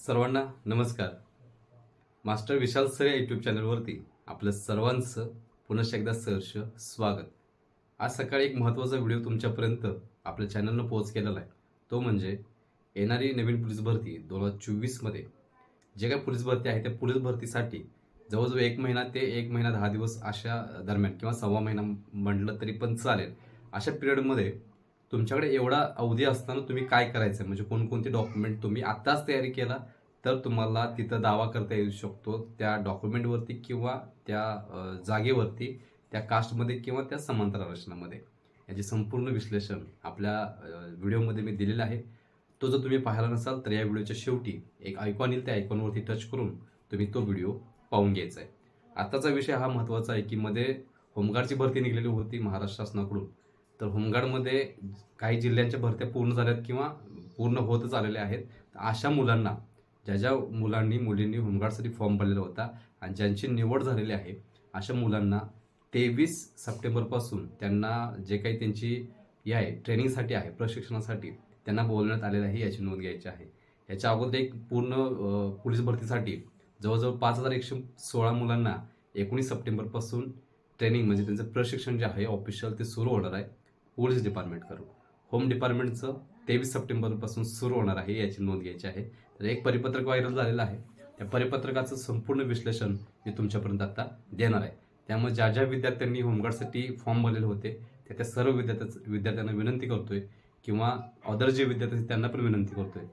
सर्वांना नमस्कार. Master Vishal sir या यूट्यूब चॅनलवरती आपलं सर्वांचं पुनश्च एकदा सहर्ष स्वागत. आज सकाळी एक महत्त्वाचा व्हिडिओ तुमच्यापर्यंत आपल्या चॅनलनं पोहोच केलेला आहे. तो म्हणजे येणारी नवीन पोलीस भरती दोन हजार चोवीसमध्ये. जे काही पोलीस भरती आहे त्या पोलीस भरतीसाठी जवळजवळ एक महिना ते एक महिना दहा दिवस अशा दरम्यान किंवा सव्वा महिना म्हटलं तरी पण चालेल. अशा पिरियडमध्ये तुमच्याकडे एवढा अवधी असताना तुम्ही काय करायचं? म्हणजे कोणकोणते डॉक्युमेंट तुम्ही आत्ताच तयारी केला तर तुम्हाला तिथं दावा करता येऊ शकतो त्या डॉक्युमेंटवरती किंवा त्या जागेवरती त्या कास्टमध्ये किंवा त्या समांतर आरक्षणामध्ये याचे संपूर्ण विश्लेषण आपल्या व्हिडिओमध्ये मी दिलेलं आहे. तो जर तुम्ही पाहिला नसाल तर या व्हिडिओच्या शेवटी एक आयकॉन येईल त्या आयकॉनवरती टच करून तुम्ही तो व्हिडिओ पाहून घ्यायचा आहे. आत्ताचा विषय हा महत्त्वाचा आहे की मध्ये होमगार्डची भरती निघलेली होती महाराष्ट्र शासनाकडून. तर होमगार्डमध्ये काही जिल्ह्यांच्या भरत्या पूर्ण झाल्यात किंवा पूर्ण होतच आलेल्या आहेत. तर अशा मुलांना ज्या ज्या मुलांनी मुलींनी होमगार्डसाठी फॉर्म भरलेला होता आणि ज्यांची निवड झालेली आहे अशा मुलांना तेवीस सप्टेंबरपासून त्यांना जे काही त्यांची हे आहे ट्रेनिंगसाठी आहे प्रशिक्षणासाठी त्यांना बोलवण्यात आलेलं आहे याची नोंद घ्यायची आहे. याच्या अगोदर एक पूर्ण पोलीस भरतीसाठी जवळजवळ पाच हजार एकशे सोळा मुलांना एकोणीस सप्टेंबरपासून ट्रेनिंग म्हणजे त्यांचं प्रशिक्षण जे आहे ऑफिशियल ते सुरू होणार आहे. पोलीस डिपार्टमेंट करू. होम डिपार्टमेंटचं तेवीस सप्टेंबरपासून सुरू होणार आहे याची नोंद घ्यायची आहे. तर एक परिपत्रक व्हायरल झालेलं आहे. त्या परिपत्रकाचं संपूर्ण विश्लेषण मी तुमच्यापर्यंत आता देणार आहे. त्यामुळे ज्या ज्या विद्यार्थ्यांनी होमगार्डसाठी फॉर्म भरलेले होते त्या त्या सर्व विद्यार्थ्या विद्यार्थ्यांना विनंती करतोय किंवा अदर जे विद्यार्थी त्यांना पण विनंती करतोय.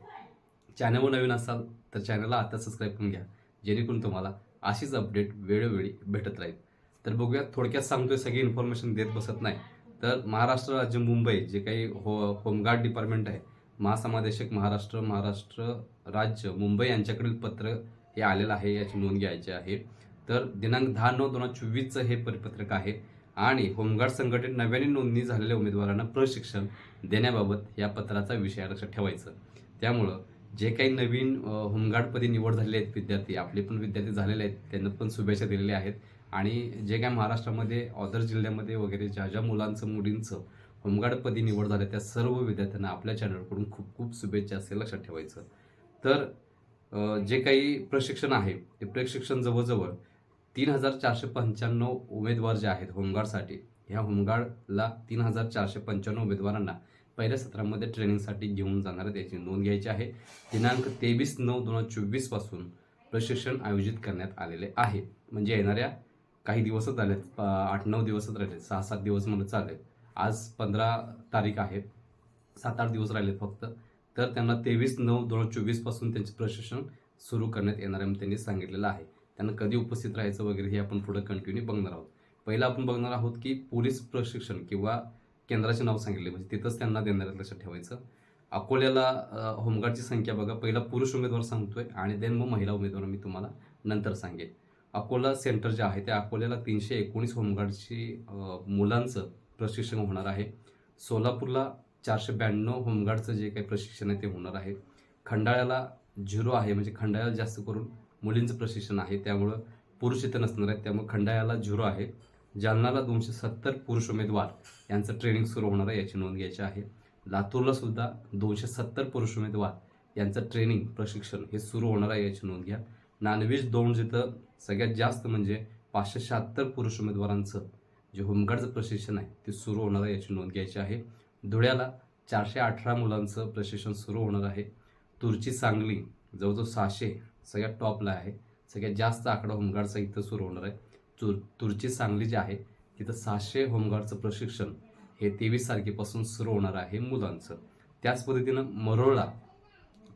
चॅनलवर नवीन असाल तर चॅनलला आता सबस्क्राईब करून घ्या. जेणेकरून तुम्हाला अशीच अपडेट वेळोवेळी भेटत राहील. तर बघूया थोडक्यात सांगतोय सगळी इन्फॉर्मेशन देत बसत नाही. तर महाराष्ट्र राज्य मुंबई जे काही हो होमगार्ड डिपार्टमेंट आहे महासमादेशक महाराष्ट्र महाराष्ट्र राज्य मुंबई यांच्याकडील पत्र हे आलेलं आहे याची नोंद घ्यायची आहे. तर दिनांक दहा नऊ दोन हजार चोवीसचं हे परिपत्रक आहे आणि होमगार्ड संघटनेत नव्याने नोंदणी झालेल्या उमेदवारांना प्रशिक्षण देण्याबाबत या पत्राचा विषय लक्षात ठेवायचं. त्यामुळं जे काही नवीन होमगार्डपदी निवड झालेले आहेत विद्यार्थी आपले पण विद्यार्थी झालेले आहेत त्यांना पण शुभेच्छा दिलेल्या आहेत. आणि जे काय महाराष्ट्रामध्ये ऑदर जिल्ह्यामध्ये वगैरे ज्या ज्या मुलांचं मुलींचं होमगार्डपदी निवड झाल्या त्या सर्व विद्यार्थ्यांना आपल्या चॅनलकडून खूप खूप शुभेच्छा असे लक्षात ठेवायचं. तर जे काही प्रशिक्षण आहे ते प्रशिक्षण जवळजवळ तीन हजार चारशे पंच्याण्णव उमेदवार जे आहेत होमगार्डसाठी ह्या होमगार्डला तीन हजार चारशे पंच्याण्णव उमेदवारांना पहिल्या सत्रामध्ये ट्रेनिंगसाठी घेऊन जाणार आहेत याची नोंद घ्यायची आहे. दिनांक तेवीस नऊ दोन हजार चोवीसपासून प्रशिक्षण आयोजित करण्यात आलेले आहे. म्हणजे येणाऱ्या काही दिवसच झालेत. आठ नऊ दिवसच राहिले सहा सात दिवस मला चालेल. आज पंधरा तारीख आहे. सात आठ दिवस राहिले फक्त. तर त्यांना तेवीस नऊ दोन हजार चोवीसपासून त्यांचे प्रशिक्षण सुरू करण्यात येणार आहे त्यांनी सांगितलेलं आहे. त्यांना कधी उपस्थित राहायचं वगैरे हे आपण पुढे कंटिन्यू बघणार आहोत. पहिलं आपण बघणार आहोत की पोलीस प्रशिक्षण किंवा केंद्राचे नाव सांगितले. म्हणजे तिथंच त्यांना देणार आहे लक्षात ठेवायचं. अकोल्याला होमगार्डची संख्या बघा. पहिला पुरुष उमेदवार सांगतोय आणि देन मग महिला उमेदवार मी तुम्हाला नंतर सांगेन. अकोला सेंटर जे आहे त्या अकोल्याला तीनशे एकोणीस होमगार्डची मुलांचं प्रशिक्षण होणार आहे. सोलापूरला चारशे ब्याण्णव होमगार्डचं जे काही प्रशिक्षण आहे ते होणार आहे. खंडाळ्याला झिरो आहे म्हणजे खंडाळ्याला जास्त करून मुलींचं प्रशिक्षण आहे. त्यामुळं पुरुष इथं नसणार आहेत त्यामुळे खंडाळ्याला झिरो आहे. जालनाला दोनशे सत्तर पुरुष उमेदवार यांचं ट्रेनिंग सुरू होणार आहे याची नोंद घ्यायची आहे. लातूरला सुद्धा दोनशे सत्तर पुरुष उमेदवार यांचं ट्रेनिंग प्रशिक्षण हे सुरू होणार आहे याची नोंद घ्या. नानवेज दोन जिथं सगळ्यात जास्त म्हणजे पाचशे शहात्तर पुरुष उमेदवारांचं जे होमगार्डचं प्रशिक्षण आहे ते सुरू होणार आहे याची नोंद घ्यायची आहे. धुळ्याला चारशे अठरा मुलांचं प्रशिक्षण सुरू होणार आहे. तुरची सांगली जवळजवळ सहाशे सगळ्यात टॉपला आहे. सगळ्यात जास्त आकडा होमगार्डचा इथं सुरू होणार आहे. तुर तुरची सांगली जे आहे तिथं सहाशे होमगार्डचं प्रशिक्षण हे तेवीस तारखेपासून सुरू होणार आहे मुलांचं. त्याच पद्धतीनं मरोळला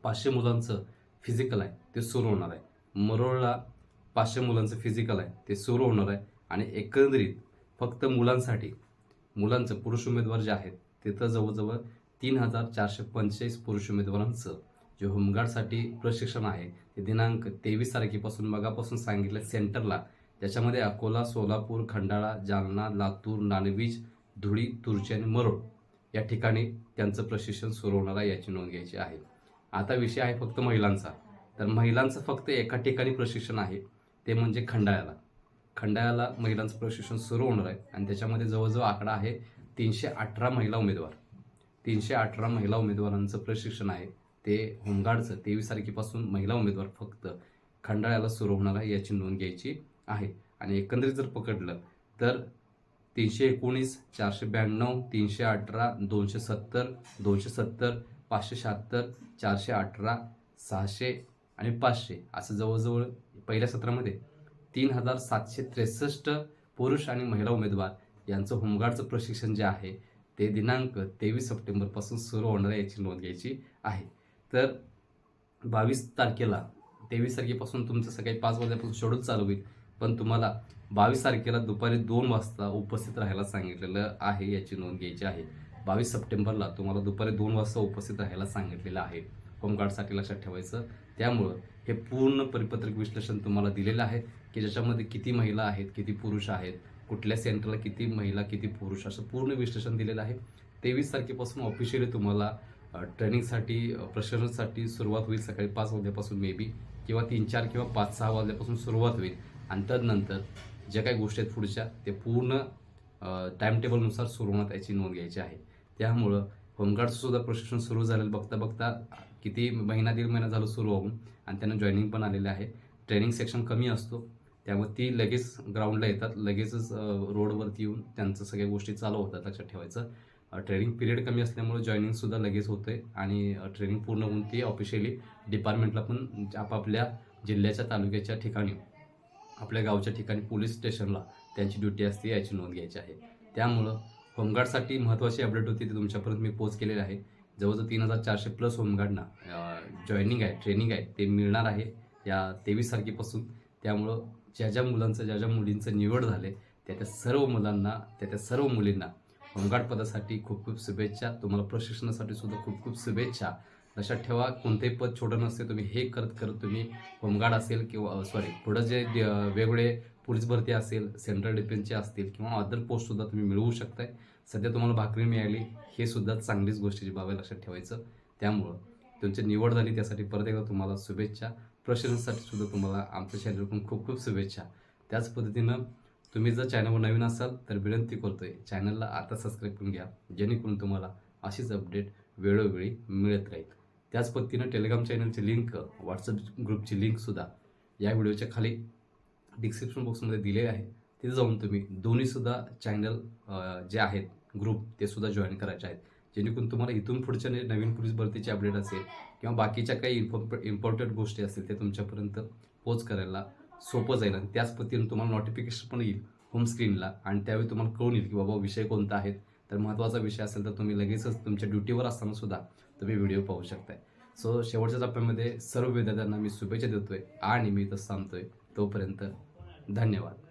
पाचशे मुलांचं फिजिकल आहे ते सुरू होणार आहे. मरोळला पाचशे मुलांचं फिजिकल आहे ते सुरू होणार आहे आणि एकंदरीत फक्त मुलांसाठी मुलांचं पुरुष उमेदवार जे आहेत तिथं जवळजवळ तीन हजार चारशे पंचेचाळीस पुरुष उमेदवारांचं जे होमगार्डसाठी प्रशिक्षण आहे ते दिनांक तेवीस तारखेपासून मगापासून सांगितलं सेंटरला. त्याच्यामध्ये अकोला सोलापूर खंडाळा जालना लातूर नाणवीज धुळी तुर्ची आणि मरोड या ठिकाणी त्यांचं प्रशिक्षण सुरू होणार आहे याची नोंद घ्यायची आहे. आता विषय आहे फक्त महिलांचा. तर महिलांचं फक्त एका ठिकाणी प्रशिक्षण आहे ते म्हणजे खंडाळ्याला. खंडाळ्याला महिलांचं प्रशिक्षण सुरू होणार आहे आणि त्याच्यामध्ये जवळजवळ आकडा आहे तीनशे अठरा महिला उमेदवार. तीनशे अठरा महिला उमेदवारांचं प्रशिक्षण आहे. ते होमगार्डचं तेवीस तारखेपासून महिला उमेदवार फक्त खंडाळ्याला सुरू होणार आहे याची नोंद घ्यायची आहे. आणि एकंदरीत जर पकडलं तर तीनशे एकोणीस चारशे ब्याण्णव तीनशे अठरा दोनशे सत्तर दोनशे सत्तर पाचशे शहात्तर चारशे अठरा सहाशे आणि पाचशे असं जवळजवळ पहिल्या सत्रामध्ये तीन हजार सातशे त्रेसष्ट पुरुष आणि महिला उमेदवार यांचं होमगार्डचं प्रशिक्षण जे आहे ते दिनांक तेवीस सप्टेंबरपासून सुरू होणार आहे याची नोंद घ्यायची आहे. तर बावीस तारखेला तेवीस तारखेपासून तुमचं सकाळी पाच वाजल्यापासून शेड्यूल चालू होईल पण तुम्हाला बावीस तारखेला दुपारी दोन वाजता उपस्थित राहायला सांगितलेलं आहे याची नोंद घ्यायची आहे. बावीस सप्टेंबरला तुम्हाला दुपारी दोन वाजता उपस्थित राहायला सांगितलेलं आहे. होमगार्डसाठी लक्षात ठेवायचं. त्यामुळं हे पूर्ण परिपत्रक विश्लेषण तुम्हाला दिलेलं आहे की ज्याच्यामध्ये किती महिला आहेत किती पुरुष आहेत कुठल्या सेंटरला किती महिला किती पुरुष असं पूर्ण विश्लेषण दिलेलं आहे. तेवीस तारखेपासून ऑफिशियली तुम्हाला ट्रेनिंगसाठी प्रशिक्षणासाठी सुरुवात होईल सकाळी पाच वाजल्यापासून मे बी किंवा तीन चार किंवा पाच सहा वाजल्यापासून सुरुवात होईल. आणि तदनंतर ज्या काही गोष्टी आहेत पुढच्या ते पूर्ण टाईमटेबलनुसार सुरू होण्यात याची नोंद घ्यायची आहे. त्यामुळं होमगार्डचं सुद्धा प्रशिक्षण सुरू झालेलं बघता बघता किती महिना दीड महिना झालं सुरू होऊन आणि त्यांना जॉईनिंग पण आलेलं आहे. ट्रेनिंग सेक्शन कमी असतो. त्यामुळे ती लगेच ग्राउंडला येतात. लगेचच रोडवरती येऊन त्यांचं सगळ्या गोष्टी चालू होतात लक्षात ठेवायचं. ट्रेनिंग पिरियड कमी असल्यामुळे जॉईनिंगसुद्धा लगेच होते आणि ट्रेनिंग पूर्ण होऊन ती ऑफिशियली डिपार्टमेंटला पण आपापल्या जिल्ह्याच्या तालुक्याच्या ठिकाणी आपल्या गावच्या ठिकाणी पोलीस स्टेशनला त्यांची ड्युटी असते याची नोंद घ्यायची आहे. त्यामुळं होमगार्डसाठी महत्त्वाची अपडेट होती ती तुमच्यापर्यंत मी पोच केलेली आहे. जवळजवळ तीन हजार चारशे प्लस होमगार्डना जॉईनिंग आहे ट्रेनिंग आहे ते मिळणार आहे या तेवीस तारखेपासून. त्यामुळं ज्या ज्या मुलांचं ज्या ज्या मुलींचं निवड झाले त्या त्या सर्व मुलांना त्या त्या सर्व मुलींना होमगार्ड पदासाठी खूप खूप शुभेच्छा. तुम्हाला प्रशिक्षणासाठी सुद्धा खूप खूप शुभेच्छा. लक्षात ठेवा कोणतेही पद छोटं नसते तुम्ही हे करत करत तुम्ही होमगार्ड असेल किंवा सॉरी पुढं जे वेगवेगळे पोलीस भरती असेल सेंट्रल डिफेन्सचे असतील किंवा अदर पोस्टसुद्धा तुम्ही मिळवू शकताय. सध्या तुम्हाला भाकरी मिळाली हे सुद्धा चांगलीच गोष्टीची बाब आहे लक्षात ठेवायचं. त्यामुळं तुमची निवड झाली त्यासाठी परत एकदा तुम्हाला शुभेच्छा. प्रशिक्षणासाठी सुद्धा तुम्हाला आमच्या चॅनलकडून खूप खूप शुभेच्छा. त्याच पद्धतीनं तुम्ही जर चॅनलवर नवीन असाल तर विनंती करतोय चॅनलला आता सबस्क्राईब करून घ्या. जेणेकरून तुम्हाला अशीच अपडेट वेळोवेळी मिळत राहील. त्याच पद्धतीनं टेलिग्राम चॅनलची लिंक व्हॉट्सअप ग्रुपची लिंकसुद्धा या व्हिडिओच्या खाली डिस्क्रिप्शन बॉक्समध्ये दिलेले आहे. तिथे जाऊन तुम्ही दोन्हीसुद्धा चॅनल जे आहेत ग्रुप ते सुद्धा जॉईन करायचे आहेत. जेणेकरून तुम्हाला इथून पुढच्या नवीन पोलीस भरतीचे अपडेट असेल किंवा बाकीच्या काही इन्फॉर्म इम्पॉर्टंट गोष्टी असतील ते तुमच्यापर्यंत पोच करायला सोपं जाईल आणि त्याच पद्धतीने तुम्हाला नोटिफिकेशन पण येईल होम स्क्रीनला आणि त्यावेळी तुम्हाला कळून येईल की बाबा विषय कोणता आहे. तर महत्त्वाचा विषय असेल तर तुम्ही लगेचच तुमच्या ड्युटीवर असताना सुद्धा तुम्ही व्हिडिओ पाहू शकताय. सो शेवटच्या टप्प्यामध्ये सर्व विद्यार्थ्यांना मी शुभेच्छा देतोय आणि मी इथं थांबतोय. तोपर्यंत धन्यवाद.